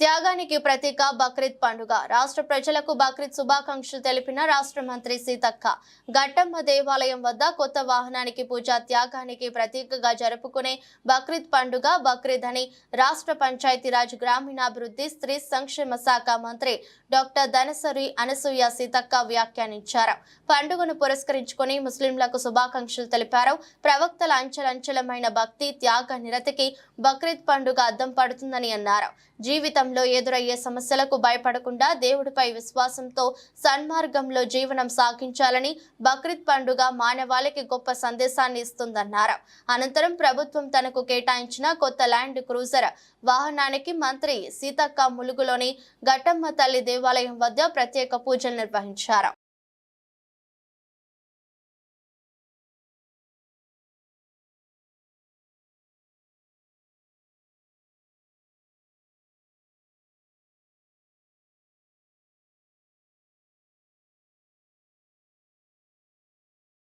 త్యాగానికి ప్రతీక బక్రీద్ పండుగ. రాష్ట్ర ప్రజలకు బక్రీద్ శుభాకాంక్షలు తెలిపిన రాష్ట్ర మంత్రి సీతక్క. గట్టమ్మ దేవాలయం వద్ద కొత్త వాహనానికి పూజ త్యాగానికి ప్రతీకగా జరుపుకునే బక్రీద్ పండుగ బక్రీద్ అని రాష్ట్ర పంచాయతీరాజ్ గ్రామీణాభివృద్ధి స్త్రీ సంక్షేమ శాఖ మంత్రి డాక్టర్ ధనసరి అనసూయ సీతక్క వ్యాఖ్యానించారు. పండుగను పురస్కరించుకుని ముస్లింలకు శుభాకాంక్షలు తెలిపారు. ప్రవక్తల అంచలంచలమైన భక్తి త్యాగ నిరతికి బక్రీద్ పండుగ అద్దం పడుతుందని అన్నారు. జీవితం జీవితంలో ఎదురయ్యే సమస్యలకు భయపడకుండా దేవుడిపై విశ్వాసంతో సన్మార్గంలో జీవనం సాగించాలని బక్రీద్ పండుగ మానవాళికి గొప్ప సందేశాన్ని ఇస్తుందన్నారు. అనంతరం ప్రభుత్వం తనకు కేటాయించిన కొత్త ల్యాండ్ క్రూజర్ వాహనానికి మంత్రి సీతక్క ములుగులోని ఘట్టమ్మ తల్లి దేవాలయం వద్ద ప్రత్యేక పూజలు నిర్వహించారు.